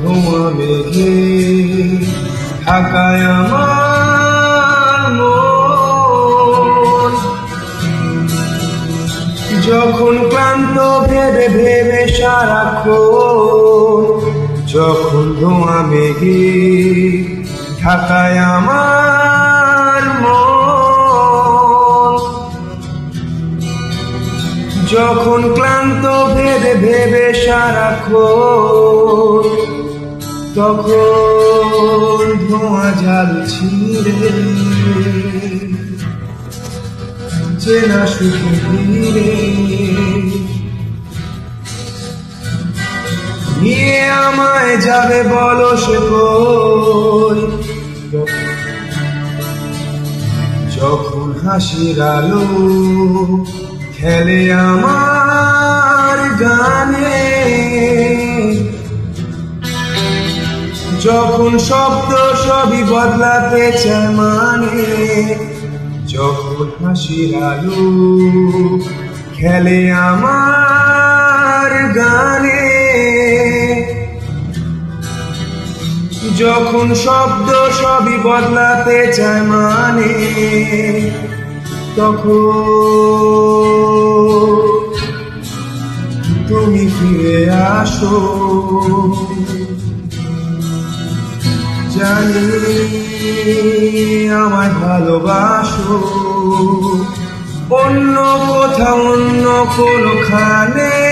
ধোঁয়া মেঘে ঢাকায় আমার মন। যখন ক্লান্ত ভেবে ভেবে সারাক্ষণ, যখন ধোঁয়া মেঘে ঢাকায় আমার মন। যখন ক্লান্ত ভেবে ভেবে সারাক্ষণ তখন ধোঁয়া জাল ছিঁড়ে চেনা ধীরে নিয়ে আমায় যাবে বলো সে যখন হাসির আলো খেলে আমার গানে যখন শব্দ সবই বদলাতে চায় মানে যখন হাসির আলো খেলে আমার গানে। যখন শব্দ সবই বদলাতে চায় মানে তখন তুমি ফিরে আসো। জানি আমার ভালোবাসো। অন্য কোথাও অন্য কোনোখানে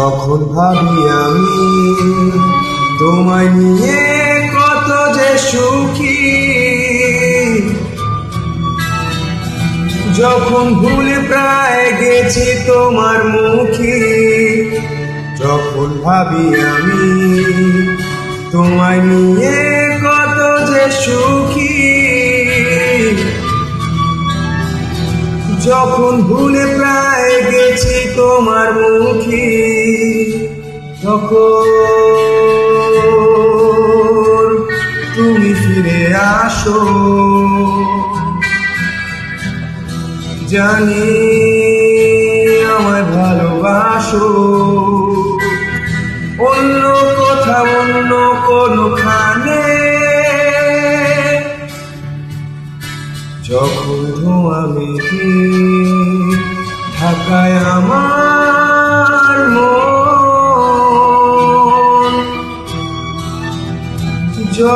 যখন ভাবি আমি? তোমায় নিয়ে কত যে সুখী। যখন ভুলে প্রায় গেছি তোমার মুখী যখন ভাবি আমি, তোমায় নিয়ে কত যে সুখী। যখন ভুলে প্রায় গেছি তোমার মুখী তখন তুমি ফিরে আসো। জানি আমায় ভালোবাসো। অন্য কোথাও অন্য কোনোখানে। যখন আমি ঢাকায় আমার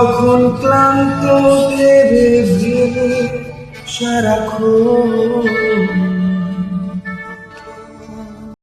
যখন ক্লান্ত সারা খুব